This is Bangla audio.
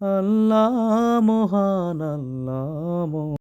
আল্লাহ মহান আল্লাহ